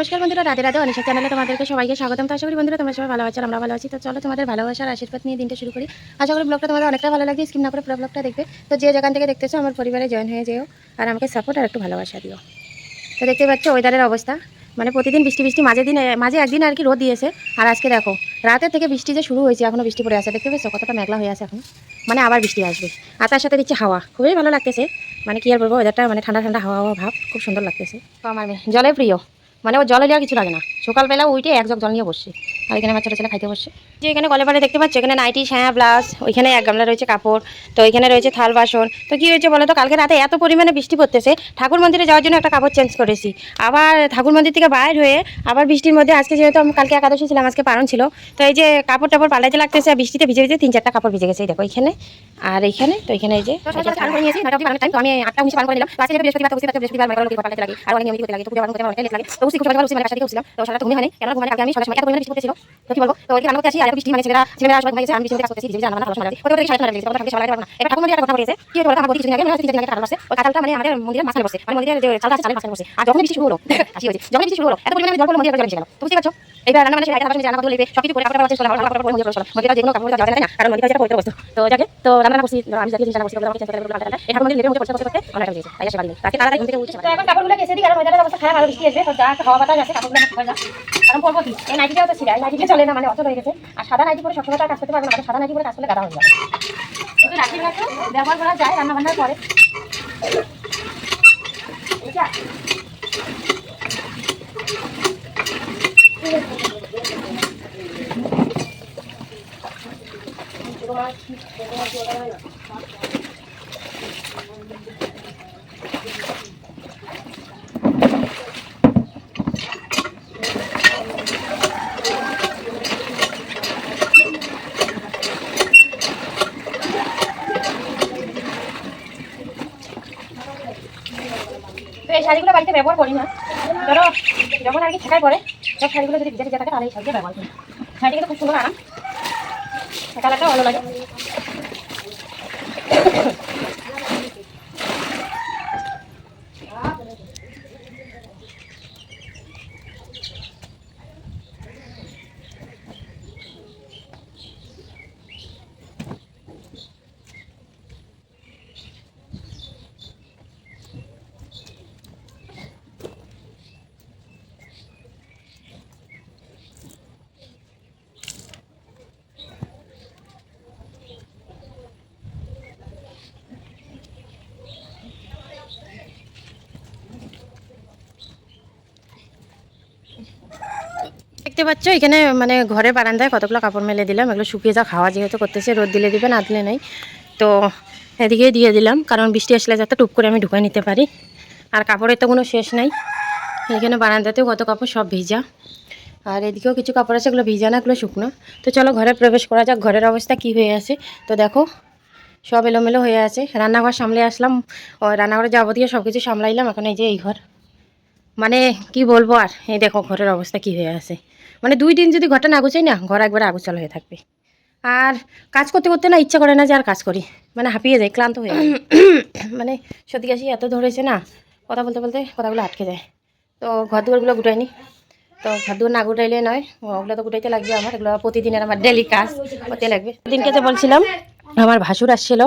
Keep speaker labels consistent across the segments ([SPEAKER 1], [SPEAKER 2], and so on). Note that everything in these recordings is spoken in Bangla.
[SPEAKER 1] নমস্কার বন্ধুরা, রাধে রাধে অনিশা চ্যানেলে তোমাদেরকে সবাইকে স্বাগতম। তো আশা করি বন্ধুরা তোমরা সবাই ভালো আছো, আমরা ভালো আছি। তো চলো তোমাদের ভালোবাসার আশীর্বাদ নিয়ে দিনটা শুরু করি। আশা করি ব্লগটা তোমাদের অনেকটা ভালো লাগে স্কিম না করে পুরো ব্লগটা দেখবে। তো যে যেখান থেকে দেখতেছো, আমার পরিবারে জয়েন হয়ে যেও, আর আমাকে সাপোর্ট আর একটু ভালোবাসা দিও। তো দেখতে পাচ্ছ ওয়েদারের অবস্থা। মানে প্রতিদিন বৃষ্টি বৃষ্টি, মাঝে দিন, মাঝে একদিন আর কি রোদ দিয়েছে। আর আজকে দেখো রাতের থেকে বৃষ্টি যে শুরু হয়েছে, এখনও বৃষ্টি পড়ে আছে। দেখতে পেয়েছ কতটা মেঘলা হয়ে আছে এখন? মানে আবার বৃষ্টি আসবে। আর তার সাথে দিচ্ছে হাওয়া। খুবই ভালো লাগতেছে। মানে কি আর বলব ওয়েদারটা মানে ঠান্ডা ঠান্ডা হাওয়া হাওয়া ভাব। খুব সুন্দর লাগতেছে। তো আমার জলে প্রিয়। মানে ও জলে দেওয়া কিছু লাগে না। সকালবেলা উঠে এক জল নিয়ে বসছে। আর এখানে আমার ছোটো ছেলে খাইতে বসছে। যে এখানে কলে দেখতে পাচ্ছ? এখানে নাইটি ছায়া ব্লাউজ ওইখানে এক গামলা রয়েছে কাপড় তো এখানে রয়েছে থাল বাসন। তো কি হয়েছে বলো তো কালকে রাতে এত পরিমাণে বৃষ্টি পড়তেছে ঠাকুর মন্দিরে যাওয়ার জন্য একটা কাপড় চেঞ্জ করেছি। আবার ঠাকুর মন্দির থেকে বাইর হয়ে আবার বৃষ্টির মধ্যে আজকে যেহেতু আমি কালকে একাদশী ছিলাম আজকে পালন ছিল তো এই যে কাপড় টাপড় পাল্টাতে লাগতেছে বৃষ্টিতে ভিজে ভিজে তিন চারটা কাপড় ভিজে গেছে দেখো এখানে আর এইখানে তো এখানে এই যে আমি আটটা উনিশে পালন করে নিলাম। বৃহস্পতিবার বৃহস্পতিবার পাল্টাতে লাগে আর অনেক নিয়মিত লাগে তো সারাটা ঘুমিয়ে হয়নি কেন ঘুমালে কালকে আমি সকাল সময় এত পরিমাণে বৃষ্টি পড়তেছিল। তো কি বলব? তো গেছে আমি এবার ঠাকুর কথা বলেছে। কি মনে দিন আগে কাঁঠাল বসে। মানে রান্না বদলে সব কিছু করে কাপড় চেঞ্জ করলাম কাপড় কাপড় মন্দিরে কারণ করে এখন পরবো কি? এই নাইটিটাও তো ছিল এই চলে না মানে অত হয়ে গেছে। আর সাদা নাইটি পরে সবসময় তো আর কাজ করতে পারব না কারণ সাদা নাইটি পরে কাজ করলে গাদা হয়ে যাবে। ব্যবহার করা যায় রান্না বান্নার পরে। এই যা। তো এই শাড়িগুলো বাড়িতে ব্যবহার করি না। ধরো, যখন আর কি ঠেকায় পরে সব শাড়িগুলো যদি ভিজে ভিজে থাকে, তাহলে এই শাড়িটা ব্যবহার করি। শাড়িটা কিন্তু খুব সুন্দর আরাম। কালারটা ভালো লাগে। দেখতে পাচ্ছ, এখানে মানে ঘরে বারান্দায় কতগুলো কাপড় মেলে দিলাম। এগুলো শুকিয়ে যা খাওয়া যেহেতু করতেছে, রোদ দিলে দিবে, না দিলে নেই। তো এদিকে দিয়ে দিলাম, কারণ বৃষ্টি আসলে যাতে টুপ করে আমি ঢুকাই নিতে পারি। আর কাপড়ের তো কোনো শেষ নাই। এখানে বারান্দাতেও কত কাপড়, সব ভিজা। আর এদিকেও কিছু কাপড় আছে, এগুলো ভিজা না, এগুলো শুকনো। তো চলো ঘরে প্রবেশ করা যাক, ঘরের অবস্থা কি হয়ে আছে। তো দেখো, সব এলোমেলো হয়ে আছে। রান্নাঘর সামলে আসলাম। ও, রান্নাঘরে যাবতীয় সব কিছু সামলাইলাম, এখন এই যে এই ঘর। মানে কি বলব আর, এই দেখো ঘরের অবস্থা কি হয়ে আছে। মানে দুই দিন যদি ঘরটা না গুছাই না, ঘর একবারে আগুচাল হয়ে থাকবে। আর কাজ করতে করতে না ইচ্ছা করে না যে আর কাজ করি। মানে হাঁপিয়ে যায়, ক্লান্ত হয়ে মানে সত্যি কাশি এত ধরেছে না, কথা বলতে বলতে কথাগুলো আটকে যায়। তো ঘর দুয়ারগুলো গুটাইনি। তো ঘর দুয়ার না গুটাইলে নয়, ওগুলো তো গুটাইতে লাগবে আমার। এগুলো প্রতিদিনের আমার ডেলি কাজ, করতে লাগবে। দিনকে যে বলছিলাম, আমার ভাসুর আসছিল।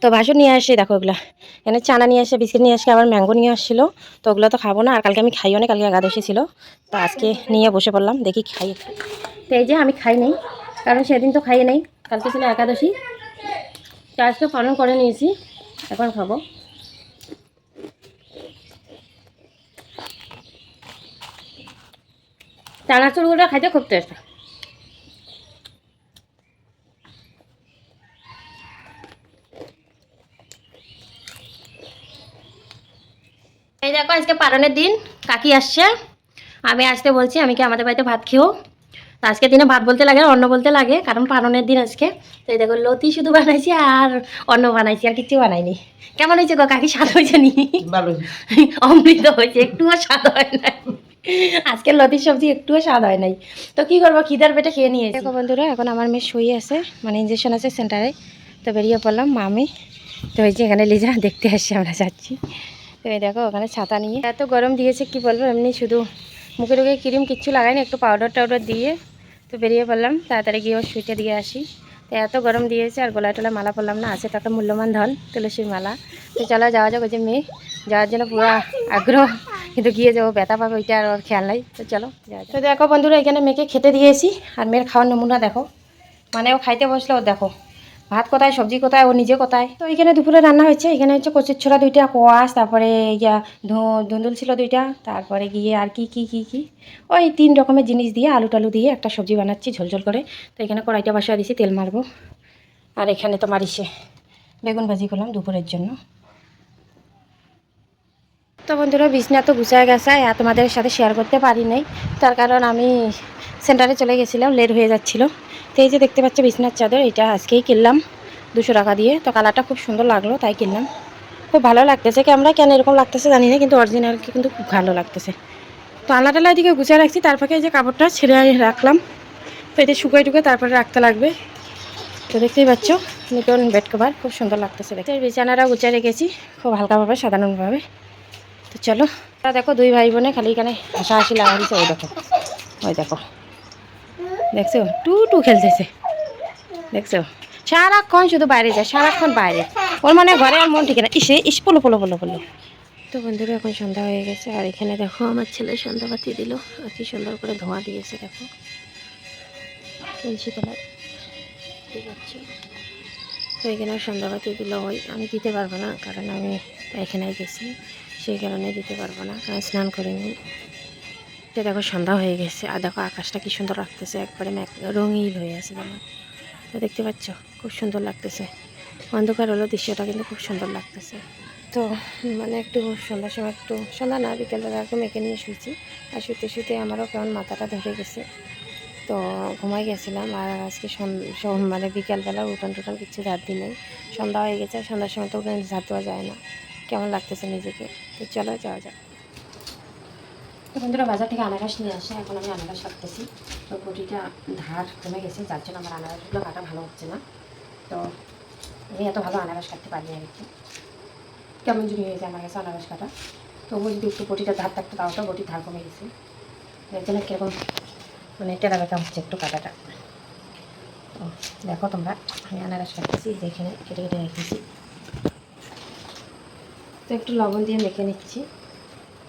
[SPEAKER 1] তো ভাসুর নিয়ে আসে, দেখো ওগুলা এখানে চানা নিয়ে আসে, বিস্কিট নিয়ে আসে, আবার ম্যাঙ্গো নিয়ে আসছিল। তো ওগুলো তো খাব না, আর কালকে আমি খাইও না, কালকে একাদশী ছিল। তো আজকে নিয়ে বসে পড়লাম, দেখি খাই। তো এই যে আমি খাই নেই, কারণ সেদিন তো খাইয়ে নেই, কালকে ছিল একাদশী। তো আজকে পালন করে নিয়েছি, এখন খাব। চানাচুরগুলো খাইতে খুব টেস্ট দেখো আজকে পালনের দিন কাকি আসছে। আমি আসতে বলছি আমি কি আমাদের বাড়িতে ভাত খেও তো আজকে দিনে ভাত বলতে লাগে অন্ন বলতে লাগে কারণ পালনের দিন আজকে। তো এই দেখো লতি শুধু বানাইছি আর অন্ন বানাইছি আর কিছু বানাইনি। কেমন হয়েছে গো কাকি স্বাদ হয়েছে নি?
[SPEAKER 2] ভালো
[SPEAKER 1] অমৃত হয়েছে একটুও স্বাদ হয় না আজকে লতির সবজি একটুও স্বাদ হয় নাই। তো কি করব খিদার পেটে খেয়ে নিয়ে দেখো বন্ধুরা এখন আমার মেয়ে শুয়ে আছে মানে ইঞ্জেকশন আছে সেন্টারে তো বেরিয়ে পড়লাম মামি। তো এই যে এখানে লিজা দেখতে আসছি আমরা যাচ্ছি। তো এই দেখো, ওখানে ছাতা নিয়ে। এত গরম দিয়েছে, কি বলব, এমনি শুধু মুখে টুকে ক্রিম কিচ্ছু লাগাইনি, একটু পাউডার টাউডার দিয়ে তো বেরিয়ে পড়লাম। তাড়াতাড়ি গিয়ে ওর সুইটে দিয়ে আসি। তো এত গরম দিয়েছে, আর গলায় টলায় মালা পরলাম না, আছে তো মূল্যবান ধন, তুলসীর মালা। তো চলো যাওয়া যাক, ওই যে মেয়ে যাওয়ার জন্য পুরো আগ্রহ, কিন্তু গিয়ে যাব ব্যথা পাবে, ওইটা আর ওর খেয়াল নাই। তো চলো যাওয়া। তো দেখো বন্ধুরা, এখানে মেয়েকে খেতে দিয়েছি, আর মেয়ের খাওয়ার নমুনা দেখো। মানে ও খাইতে বসলে, ও দেখো। ভাত কোথায় সবজি কোথায় ও নিজে কোথায় তো এখানে দুপুরে রান্না হয়েছে। এখানে হচ্ছে কচুর ছোড়া দুইটা, কোয়াশ, তারপরে ইয়া ধুন্দুল ছিল দুইটা, তারপরে গিয়ে আর কি কি কি কি? ওই তিন রকমের জিনিস দিয়ে আলু টালু দিয়ে একটা সবজি বানাচ্ছি ঝোলঝোল করে। তো এখানে কড়াইটা বসিয়ে দিয়েছি তেল মারবো। আর এখানে তো মারিছে বেগুন ভাজি করলাম দুপুরের জন্য। তো বন্ধুরা, বিছনা তো গুছায় গেছে, আর তোমাদের সাথে শেয়ার করতে পারি নাই। তার কারণ আমি সেন্টারে চলে গেছিলাম, লেট হয়ে যাচ্ছিল। তো এই যে দেখতে পাচ্ছ বিছনার চাদর, এটা আজকেই কিনলাম দুশো টাকা দিয়ে। তো কালারটা খুব সুন্দর লাগল, তাই কিনলাম। খুব ভালো লাগতেছে ক্যামেরা কেন এরকম লাগতেছে জানি না, কিন্তু অরিজিনাল কিন্তু খুব ভালো লাগতেছে। তো আলাদা দিকে গুছিয়ে রাখছি, তারপরে এই যে কাপড়টা ছেড়ে রাখলাম। তো এটা শুকাই টুকে তারপরে রাখতে লাগবে। তো দেখতেই পাচ্ছ নতুন বেড কভার, খুব সুন্দর লাগতেছে দেখতে। বিছানাটা গুছিয়ে রেখেছি, খুব হালকাভাবে, সাধারণভাবে। তো চলো দেখো, দুই ভাই বোনে খালি এখানে হাসাহাসি লাগা দিছে ওই দেখো। ওই দেখো। দেখছ? টু টু খেলতেছে। দেখছ? সারাক্ষণ শুধু বাইরে যায়, সারাক্ষণ বাইরে। ওর মানে ঘরে আর মন ঠিক না। ইসে, ইস, পলো পলো পলো পলো। তো বন্ধুরা, এখন সন্ধ্যা হয়ে গেছে। আর এখানে দেখো, আমার ছেলে সন্ধ্যা বাতি দিল। আর কি সুন্দর করে ধোঁয়া দিয়েছে, দেখো। তো এখানে সন্ধ্যাবাতি দিল ওই। আমি দিতে পারব না, কারণ আমি এখানে গেছি। সেই কারণে দিতে পারব না, কারণ স্নান করিনি। তো দেখো সন্ধ্যা হয়ে গেছে, আর দেখো আকাশটা কি সুন্দর লাগতেছে, একবারে রঙিন হয়ে আছে যেমন তো দেখতে পাচ্ছ, খুব সুন্দর লাগতেছে। অন্ধকার হলো দৃশ্যটা কিন্তু খুব সুন্দর লাগতেছে। তো মানে একটু সন্ধ্যার সময় একটু, সন্ধ্যা না বিকেলবেলা একটু মেখে নিয়ে শুয়েছি, আর শুতে শুতে আমারও কেমন মাথাটা ধরে গেছে। তো ঘুমাই গেছিলাম, আর আজকে মানে বিকালবেলা উঠান টুটান কিছু ঝাড় দিই নেই। সন্ধ্যা হয়ে গেছে সন্ধ্যার সময় তো উঠান ঝাড় দেওয়া যায় না। কেমন লাগতেছে নিজেকে? তো চলো যাওয়া যাক। তো বন্ধুরা, বাজার থেকে আনারস নিয়ে আসে। এখন আমি আনারস কাটতেছি তো বটিটা ধার কমে গেছে, যার জন্য আমার আনারসগুলো কাটা ভালো হচ্ছে না। তো আমি এত ভালো আনারস কাটতে পারিনি আর কি কেমন যদি হয়েছে আমার কাছে আনারস কাটা। তবুও যদি একটু বটিটা ধার থাকতো, তাও তো বটির ধার কমে গেছে। এর জন্য কীরকম মানে টেরা বেকা হচ্ছে একটু কাটাটা। তো দেখো তোমরা, আমি আনারস কাটতেছি যেখানে কেটে কেটে রেখেছি। তো একটু লবণ দিয়ে মেখে নিচ্ছি।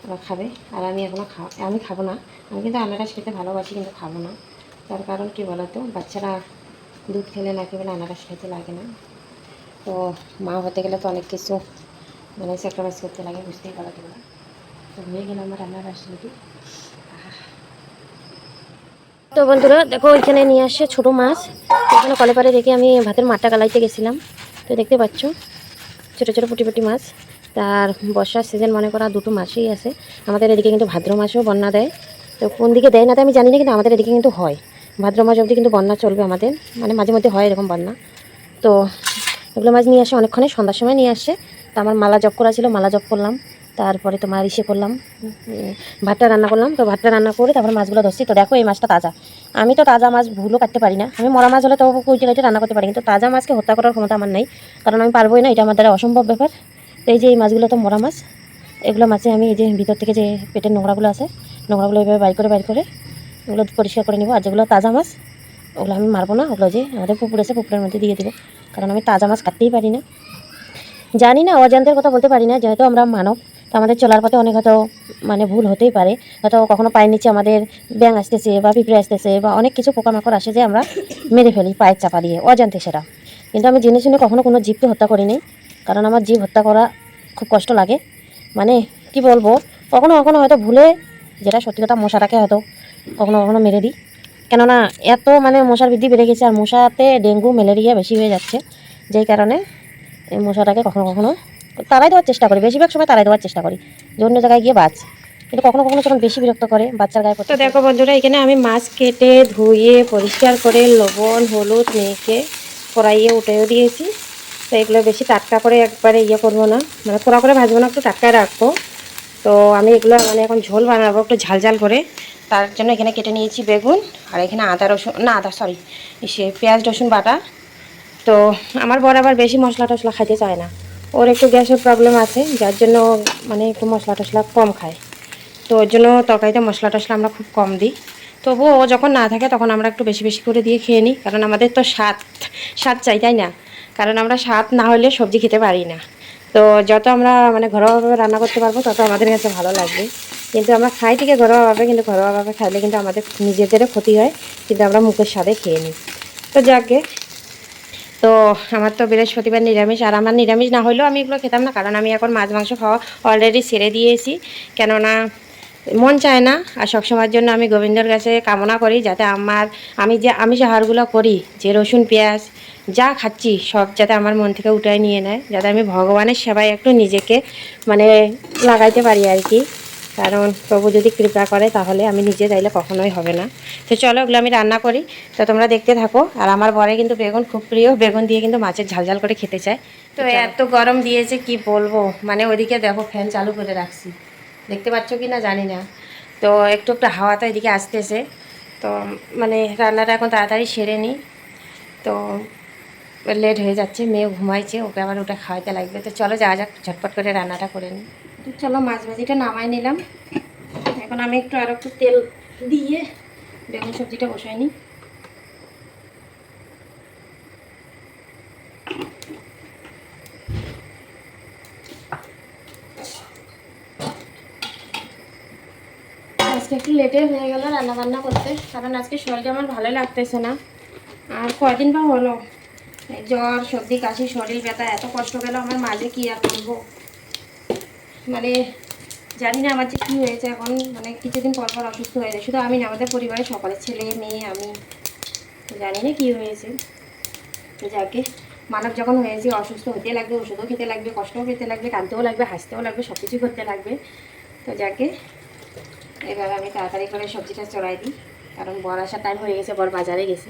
[SPEAKER 1] ওরা খাবে। আর আমি এখনও খা, আমি খাব না। আমি কিন্তু আনারস খেতে ভালোবাসি, কিন্তু খাব না। তার কারণ কি বলতো? বাচ্চারা দুধ খেলে নাকি বলে আনারস খেতে লাগে না। তো মা হতে গেলে তো অনেক কিছু মানে স্যাক্রিফাইস করতে লাগে, বুঝতেই পারো তো হয়ে গেল আমার আনারস রেডি তো বন্ধুরা, দেখো ওইখানে নিয়ে আসছে ছোটো মাছ। ওখানে কলে পারে রেখে আমি ভাতের মাঠটা গালাইতে গেছিলাম। তো দেখতে পাচ্ছ? ছোটো ছোটো পুটি পুটি মাছ। তার বর্ষার সিজন মনে করা দুটো মাসেই আছে। আমাদের এদিকে কিন্তু ভাদ্র মাসেও বন্যা দেয়। তো কোন দিকে দেয় না আমি জানি না, কিন্তু আমাদের এদিকে কিন্তু হয়। ভাদ্র মাস অবধি কিন্তু বন্যা চলবে আমাদের। মানে মাঝে মধ্যে হয় এরকম বন্যা। তো এগুলো মাছ নিয়ে আসে অনেকক্ষণে, সন্ধ্যার সময় নিয়ে আসে। তো আমার মালা জপ করা ছিল, মালা জপ করলাম। তারপরে তোমার ইসে করলাম ভাতটা রান্না করলাম। তো ভাতটা রান্না করে তারপর মাছগুলো ধরছি। তো দেখো এই মাছটা তাজা। আমি তো তাজা মাছ ভুলও কাটতে পারি না। আমি মরা মাছ হলে তো কুইটে কাটে রান্না করতে পারি, কিন্তু তাজা মাছকে হত্যা করার ক্ষমতা আমার নেই। কারণ আমি পারবোই না, এটা আমার দ্বারা অসম্ভব ব্যাপার। এই যে এই মাছগুলো তো মরা মাছ, এগুলো মাছে আমি এই যে ভিতর থেকে যে পেটের নোংরাগুলো আছে, নোংরাগুলো এইভাবে বাইর করে বাইর করে ওগুলো পরিষ্কার করে নেব। আর যেগুলো তাজা মাছ, ওগুলো আমি মারবো না, ওগুলো যে আমাদের পুকুর আছে, পুকুরের মধ্যে দিয়ে দেবো। কারণ আমি তাজা মাছ কাটতেই পারি না। জানি না, অজান্তের কথা বলতে পারি না, যেহেতু আমরা মানব, তো আমাদের চলার পথে অনেক হয়তো মানে ভুল হতেই পারে। হয়তো কখনো পায়ের নিচে আমাদের ব্যাং আসতেছে বা পিঁপড়ে আসতেছে বা অনেক কিছু পোকামাকড় আসে যে আমরা মেরে ফেলি পায়ের চাপা দিয়ে, অজান্তে সেটা। কিন্তু আমি জেনে শুনে কখনো কোনো জীবকে হত্যা করিনি। কারণ আমার জীব হত্যা করা খুব কষ্ট লাগে। মানে কি বলব কখনো কখনো হয়তো ভুলে যেটা সত্যি কথা মশাটাকে হয়তো কখনো কখনো মেরে দিই। কেননা এত মানে মশার বৃদ্ধি বেড়ে গেছে আর মশাতে ডেঙ্গু ম্যালেরিয়া বেশি হয়ে যাচ্ছে। যেই কারণে এই মশাটাকে কখনো কখনো তারাই দেওয়ার চেষ্টা করি বেশিরভাগ সময় তারাই দেওয়ার চেষ্টা করি যে অন্য জায়গায় গিয়ে বাঁচ। কিন্তু কখনো কখনো যখন বেশি বিরক্ত করে বাচ্চার গায়ে তো দেখো বন্ধুরা এখানে আমি মাছ কেটে ধুয়ে পরিষ্কার করে লবণ হলুদ মেখে কড়াইয়ে উঠেও দিয়েছি। তো এগুলো বেশি টাটকা করে একবারে ইয়ে করব না। মানে পোড়া করে ভাজবো না, একটু টাটকায় রাখব। তো আমি এগুলো মানে এখন ঝোল বানাবো একটু ঝাল ঝাল করে। তার জন্য এখানে কেটে নিয়েছি বেগুন আর এখানে আদা, রসুন, না আদা সরি সে পেঁয়াজ, রসুন বাটা। তো আমার বর আবার বেশি মশলা টশলা খাইতে চায় না। ওর একটু গ্যাসের প্রবলেম আছে, যার জন্য মানে একটু মশলা টশলা কম খায়। তো ওর জন্য তরকারিতে মশলা টশলা আমরা খুব কম দিই। তবুও ও যখন না থাকে তখন আমরা একটু বেশি বেশি করে দিয়ে খেয়ে নিই। কারণ আমাদের তো স্বাদ স্বাদ চাই, তাই না? কারণ আমরা স্বাদ না হলে সবজি খেতে পারি না। তো যত আমরা মানে ঘরোয়াভাবে রান্না করতে পারব, তত আমাদের কাছে ভালো লাগবে। কিন্তু আমরা খাই থেকে ঘরোয়াভাবে, কিন্তু ঘরোয়াভাবে খাইলে কিন্তু আমাদের নিজেদেরও ক্ষতি হয়, কিন্তু আমরা মুখের স্বাদে খেয়ে নিই। তো যাকে তো আমার তো বৃহস্পতিবার নিরামিষ, আর আমার নিরামিষ না হলেও আমি এগুলো খেতাম না, কারণ আমি এখন মাছ, মাংস খাওয়া অলরেডি ছেড়ে দিয়েছি। কেননা মন চায় না আর সবসময়ের জন্য আমি গোবিন্দর কাছে কামনা করি যাতে আমার আমি যে আমিষ আহারগুলো করি যে রসুন পেঁয়াজ যা খাচ্ছি সব যাতে আমার মন থেকে উঠায় নিয়ে নেয় যাতে আমি ভগবানের সেবায় একটু নিজেকে মানে লাগাইতে পারি আর কি। কারণ প্রভু যদি কৃপা করে তাহলে আমি নিজে চাইলে কখনোই হবে না। তো চলো ওগুলো আমি রান্না করি। তো তোমরা দেখতে থাকো। আর আমার বরে কিন্তু বেগুন খুব প্রিয়। বেগুন দিয়ে কিন্তু মাছের ঝাল ঝাল করে খেতে চায়। তো এত গরম দিয়েছে কি বলব? মানে ওইদিকে দেখো ফ্যান চালু করে রাখছি। দেখতে পাচ্ছ কি না জানি না। তো একটু একটু হাওয়া তো এদিকে আসতেছে। তো মানে রান্নাটা এখন তাড়াতাড়ি সেরে নিই তো লেট হয়ে যাচ্ছে মেয়ে ঘুমাইছে, ওকে আবার ওটা খাওয়াতে লাগবে। তো চলো যা যাক, ঝটপট করে রান্নাটা করে নিই তো চলো মাছ ভাজিটা নামাই নিলাম। এখন আমি একটু আর একটু তেল দিয়ে বেগুন সবজিটা বসাই নিই আজকে একটু লেটে হয়ে গেল রান্না বান্না করতে। কারণ আজকে শরীরটা আমার ভালো লাগতেছে না। আর কয়দিন বা হলো? জ্বর, সর্দি, কাশি, শরীর ব্যথা, এত কষ্ট গেল আমার মাঝে কি আর করব? মানে জানি না আমার যে কী হয়েছে এখন। মানে কিছুদিন পর পর অসুস্থ হয়ে যায়। শুধু আমি না, আমাদের পরিবারের সকলে ছেলে, মেয়ে, আমি। জানি না কী হয়েছে। যাকে, মানব যখন হয়েছে, অসুস্থ হতে লাগবে, ওষুধও খেতে লাগবে, কষ্টও পেতে লাগবে, কাঁদতেও লাগবে, হাসতেও লাগবে সব কিছুই করতে লাগবে। তো যাকে এবার আমি তাড়াতাড়ি করে সবজিটা চড়াই দিই। কারণ বর আসার টাইম হয়ে গেছে বর বাজারে গেছে।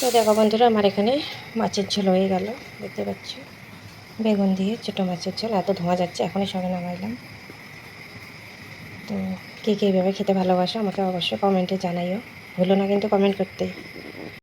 [SPEAKER 1] তো দেখো বন্ধুরা, আমার এখানে মাছের ঝোল হয়ে গেল, দেখতে পাচ্ছ? বেগুন দিয়ে ছোটো মাছের ঝোল। এত ধোঁয়া যাচ্ছে, এখনই সঙ্গে নামাইলাম। তো কে কে এইভাবে খেতে ভালোবাসো আমাকে অবশ্যই কমেন্টে জানাইও। ভুলো না কিন্তু কমেন্ট করতে।